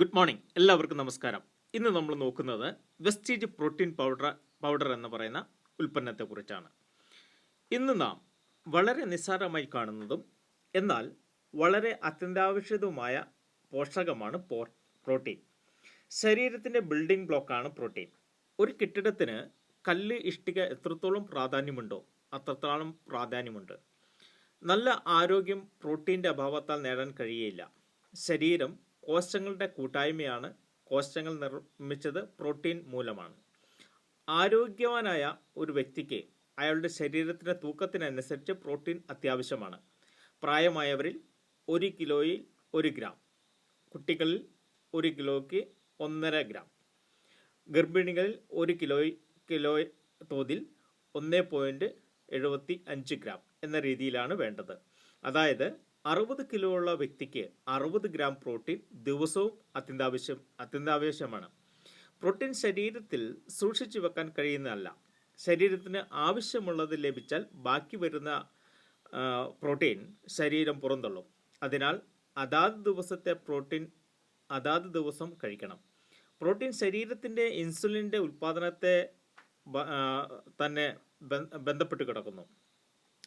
Good morning. എല്ലാവർക്കും നമസ്കാരം. ഇന്ന് നമ്മൾ നോക്കുന്നത് വെസ്റ്റീജ് പ്രോട്ടീൻ പൗഡർ പൗഡർ എന്ന് പറയുന്ന ഉൽപ്പന്നത്തെക്കുറിച്ചാണ്. ഇന്ന് നാം വളരെ നിസ്സാരമായി കാണുന്നതും എന്നാൽ വളരെ അത്യന്താപേക്ഷിതവുമായ പോഷകമാണ് പ്രോട്ടീൻ. ശരീരത്തിന്റെ ബിൽഡിംഗ് ബ്ലോക്കാണ് പ്രോട്ടീൻ. ഒരു കെട്ടിടത്തിന് കല്ല് ഇഷ്ടിക എത്രത്തോളം പ്രാധാന്യമുണ്ടോ അത്രത്തോളം പ്രാധാന്യമുണ്ട്. നല്ല ആരോഗ്യം പ്രോട്ടീന്റെ അഭാവത്താൽ നേടാൻ കഴിയില്ല ശരീരം കോശങ്ങളുടെ കൂട്ടായ്മയാണ് കോശങ്ങൾ നിർമ്മിച്ചത് പ്രോട്ടീൻ മൂലമാണ്. ആരോഗ്യവാനായ ഒരു വ്യക്തിക്ക് അയാളുടെ ശരീരത്തിന്റെ തൂക്കത്തിനനുസരിച്ച് പ്രോട്ടീൻ അത്യാവശ്യമാണ്. പ്രായമായവരിൽ ഒരു കിലോയിൽ ഒരു ഗ്രാം കുട്ടികളിൽ ഒരു കിലോയ്ക്ക് ഒന്നര ഗ്രാം ഗർഭിണികളിൽ ഒരു കിലോ കിലോ തോതിൽ ഒന്ന് പോയിന്റ് എഴുപത്തി അഞ്ച് ഗ്രാം എന്ന രീതിയിലാണ് വേണ്ടത്. അതായത് അറുപത് കിലോ ഉള്ള വ്യക്തിക്ക് അറുപത് ഗ്രാം പ്രോട്ടീൻ ദിവസവും അത്യന്താവശ്യം അത്യന്താവശ്യമാണ്. പ്രോട്ടീൻ ശരീരത്തിൽ സൂക്ഷിച്ചു വെക്കാൻ കഴിയുന്നതല്ല. ശരീരത്തിന് ആവശ്യമുള്ളത് ലഭിച്ചാൽ ബാക്കി വരുന്ന പ്രോട്ടീൻ ശരീരം പുറന്തള്ളും. അതിനാൽ അതാത് ദിവസത്തെ പ്രോട്ടീൻ അതാത് ദിവസം കഴിക്കണം. പ്രോട്ടീൻ ശരീരത്തിന്റെ ഇൻസുലിന്റെ ഉൽപ്പാദനത്തെ തന്നെ ബന്ധ- ബന്ധപ്പെട്ട് കിടക്കുന്നു.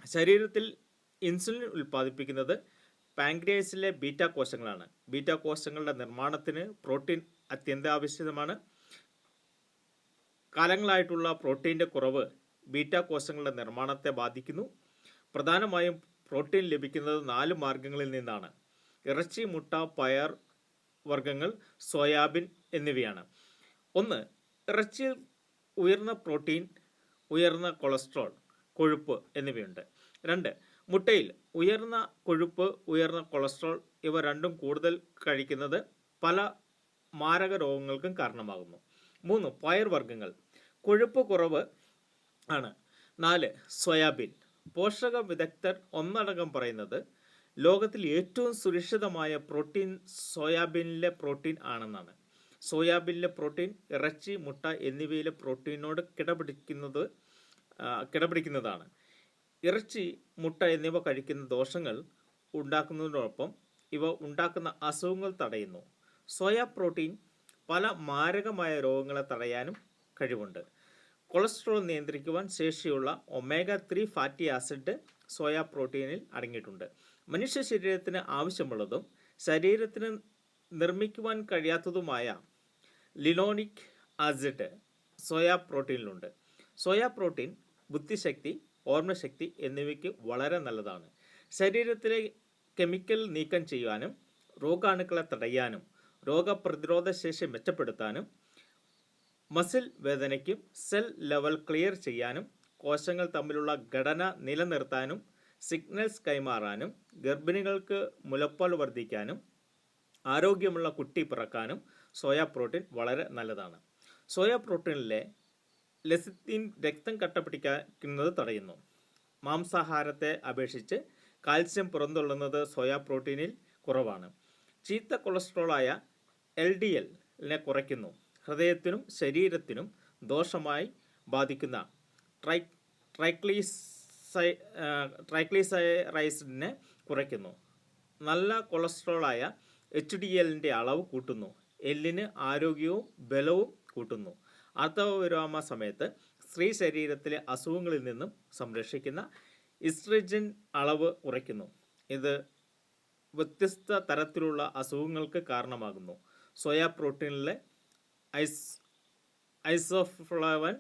ശരീരത്തിൽ ഇൻസുലിൻ ഉൽപ്പാദിപ്പിക്കുന്നത് പാങ്ക്രിയസിലെ ബീറ്റ കോശങ്ങളാണ്. ബീറ്റ കോശങ്ങളുടെ നിർമ്മാണത്തിന് പ്രോട്ടീൻ അത്യന്താപേക്ഷിതമാണ്. കാലങ്ങളായിട്ടുള്ള പ്രോട്ടീന്റെ കുറവ് ബീറ്റ കോശങ്ങളുടെ നിർമ്മാണത്തെ ബാധിക്കുന്നു. പ്രധാനമായും പ്രോട്ടീൻ ലഭിക്കുന്നത് നാല് മാർഗങ്ങളിൽ നിന്നാണ്. ഇറച്ചി മുട്ട പയർ വർഗങ്ങൾ സോയാബിൻ എന്നിവയാണ്. ഒന്ന് ഇറച്ചിയിൽ ഉയർന്ന പ്രോട്ടീൻ ഉയർന്ന കൊളസ്ട്രോൾ കൊഴുപ്പ് എന്നിവയുണ്ട്. രണ്ട് മുട്ടയിൽ ഉയർന്ന കൊഴുപ്പ് ഉയർന്ന കൊളസ്ട്രോൾ ഇവ രണ്ടും കൂടുതൽ കഴിക്കുന്നത് പല മാരക രോഗങ്ങൾക്കും കാരണമാകുന്നു. മൂന്ന് പയർ വർഗങ്ങൾ. കൊഴുപ്പ് കുറവ് ആണ്. നാല് സോയാബീൻ. പോഷക വിദഗ്ധർ ഒന്നടങ്കം പറയുന്നത് ലോകത്തിൽ ഏറ്റവും സുരക്ഷിതമായ പ്രോട്ടീൻ സോയാബീനിലെ പ്രോട്ടീൻ ആണെന്നാണ്. സോയാബീനിലെ പ്രോട്ടീൻ ഇറച്ചി മുട്ട എന്നിവയിലെ പ്രോട്ടീനോട് കിടപിടിക്കുന്നത് കിടപിടിക്കുന്നതാണ്. ഇറച്ചി മുട്ട എന്നിവ കഴിക്കുന്ന ദോഷങ്ങൾ ഉണ്ടാക്കുന്നതിനോടൊപ്പം ഇവ ഉണ്ടാക്കുന്ന അസുഖങ്ങൾ തടയുന്നു. സോയ പ്രോട്ടീൻ പല മാരകമായ രോഗങ്ങളെ തടയാനും കഴിവുണ്ട്. കൊളസ്ട്രോൾ നിയന്ത്രിക്കുവാൻ ശേഷിയുള്ള omega three fatty acid soya പ്രോട്ടീനിൽ അടങ്ങിയിട്ടുണ്ട്. മനുഷ്യ ശരീരത്തിന് ആവശ്യമുള്ളതും ശരീരത്തിന് നിർമ്മിക്കുവാൻ കഴിയാത്തതുമായ ലിനോണിക് ആസിഡ് സോയ പ്രോട്ടീനിലുണ്ട്. സോയ പ്രോട്ടീൻ ബുദ്ധിശക്തി ഓർമ്മശക്തി എന്നിവയ്ക്ക് വളരെ നല്ലതാണ്. ശരീരത്തിലെ കെമിക്കൽ നീക്കം ചെയ്യാനും രോഗാണുക്കളെ തടയാനും രോഗപ്രതിരോധ ശേഷി മെച്ചപ്പെടുത്താനും മസിൽ വേദനയ്ക്കും സെൽ ലെവൽ ക്ലിയർ ചെയ്യാനും കോശങ്ങൾ തമ്മിലുള്ള ഘടന നിലനിർത്താനും സിഗ്നൽസ് കൈമാറാനും ഗർഭിണികൾക്ക് മുലപ്പാൽ വർദ്ധിക്കാനും ആരോഗ്യമുള്ള കുട്ടി പിറക്കാനും സോയ പ്രോട്ടീൻ വളരെ നല്ലതാണ്. സോയ പ്രോട്ടീനിലെ ലെസിത്തിൻ രക്തം കട്ടപിടിക്കുന്നത് തടയുന്നു. മാംസാഹാരത്തെ അപേക്ഷിച്ച് കാൽസ്യം പുറന്തള്ളുന്നത് സോയാ പ്രോട്ടീനിൽ കുറവാണ്. ചീത്ത കൊളസ്ട്രോളായ എൽ ഡി എല്ലിനെ കുറയ്ക്കുന്നു. ഹൃദയത്തിനും ശരീരത്തിനും ദോഷമായി ബാധിക്കുന്ന ട്രൈ ട്രൈക്ലീസൈ ട്രൈക്ലീസൈറൈസിനെ കുറയ്ക്കുന്നു. നല്ല കൊളസ്ട്രോളായ എച്ച് ഡി എല്ലിന്റെ അളവ് കൂട്ടുന്നു. എല്ലിന് ആരോഗ്യവും ബലവും കൂട്ടുന്നു. ആർത്തവവിരാമ സമയത്ത് സ്ത്രീ ശരീരത്തിലെ അസുഖങ്ങളിൽ നിന്നും സംരക്ഷിക്കുന്ന ഇസ്ട്രജൻ അളവ് കുറയ്ക്കുന്നു. ഇത് വ്യത്യസ്ത തരത്തിലുള്ള അസുഖങ്ങൾക്ക് കാരണമാകുന്നു. സോയാ പ്രോട്ടീനിലെ ഐസ് ഐസോഫ്ലവൻ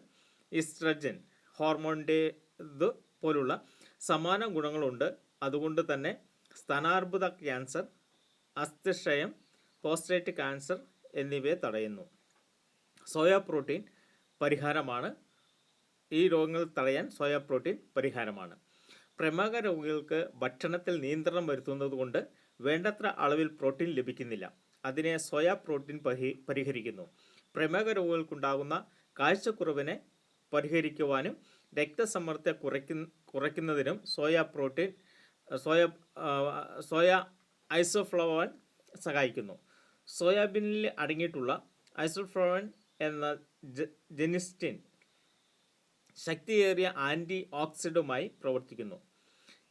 ഇസ്ട്രജൻ ഹോർമോണിന്റെ ഇത് പോലുള്ള സമാന ഗുണങ്ങളുണ്ട്. അതുകൊണ്ട് തന്നെ സ്തനാർബുദ ക്യാൻസർ അസ്ഥിക്ഷയം പോസ്റ്റേറ്റ് ക്യാൻസർ എന്നിവയെ തടയുന്നു. സോയ പ്രോട്ടീൻ പരിഹാരമാണ്. ഈ രോഗങ്ങൾ തടയാൻ സോയ പ്രോട്ടീൻ പരിഹാരമാണ്. പ്രമേഹ രോഗികൾക്ക് ഭക്ഷണത്തിൽ നിയന്ത്രണം വരുത്തുന്നത് കൊണ്ട് വേണ്ടത്ര അളവിൽ പ്രോട്ടീൻ ലഭിക്കുന്നില്ല. അതിനെ സോയ പ്രോട്ടീൻ പരി പരിഹരിക്കുന്നു. പ്രമേഹ രോഗികൾക്കുണ്ടാകുന്ന കാഴ്ചക്കുറവിനെ പരിഹരിക്കുവാനും രക്തസമ്മർദ്ദത്തെ കുറയ്ക്കുന്ന കുറയ്ക്കുന്നതിനും soya protein soya soya isoflavone സഹായിക്കുന്നു. സോയാബീനിൽ അടങ്ങിയിട്ടുള്ള ഐസോഫ്ലവൻ എന്ന ജെനിസ്റ്റിൻ ശക്തിയേറിയ ആന്റി ഓക്സിഡുമായി പ്രവർത്തിക്കുന്നു.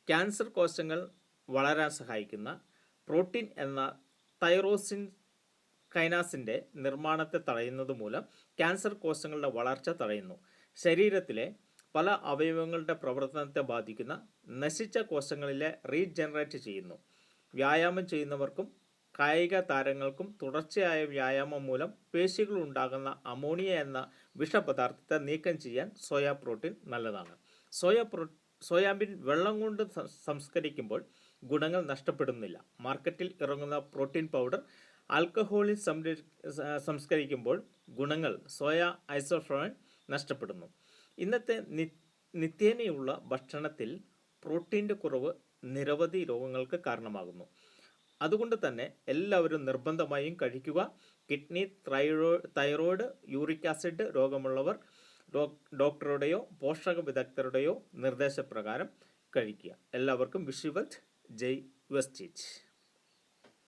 ക്യാൻസർ കോശങ്ങൾ വളരാൻ സഹായിക്കുന്ന പ്രോട്ടീൻ എന്ന തൈറോസിൻ കൈനാസിന്റെ നിർമ്മാണത്തെ തടയുന്നത് മൂലം ക്യാൻസർ കോശങ്ങളുടെ വളർച്ച തടയുന്നു. ശരീരത്തിലെ പല അവയവങ്ങളുടെ പ്രവർത്തനത്തെ ബാധിക്കുന്ന നശിച്ച കോശങ്ങളിലെ റീജനറേറ്റ് ചെയ്യുന്നു. വ്യായാമം ചെയ്യുന്നവർക്കും കായിക താരങ്ങൾക്കും തുടർച്ചയായ വ്യായാമം മൂലം പേശികൾ ഉണ്ടാകുന്ന അമോണിയ എന്ന വിഷപദാർത്ഥത്തെ നീക്കം ചെയ്യാൻ സോയ പ്രോട്ടീൻ നല്ലതാണ്. സോയ പ്രോ സോയാബീൻ വെള്ളം കൊണ്ട് സംസ്കരിക്കുമ്പോൾ ഗുണങ്ങൾ നഷ്ടപ്പെടുന്നില്ല. മാർക്കറ്റിൽ ഇറങ്ങുന്ന പ്രോട്ടീൻ പൗഡർ ആൽക്കഹോളിൽ സംസ്കരിക്കുമ്പോൾ ഗുണങ്ങൾ സോയ ഐസോഫ്രോൺ നഷ്ടപ്പെടുന്നു. ഇന്നത്തെ നി നിത്യേനയുള്ള ഭക്ഷണത്തിൽ പ്രോട്ടീന്റെ കുറവ് നിരവധി രോഗങ്ങൾക്ക് കാരണമാകുന്നു. അതുകൊണ്ട് തന്നെ എല്ലാവരും നിർബന്ധമായും കഴിക്കുക. Kidney Thyro thyroid uric acid രോഗമുള്ളവർ ഡോക്ടറുടെയോ പോഷക വിദഗ്ധരുടെയോ നിർദ്ദേശപ്രകാരം കഴിക്കുക. എല്ലാവർക്കും വിഷുവത് ജയ് വെസ്റ്റീച്ച്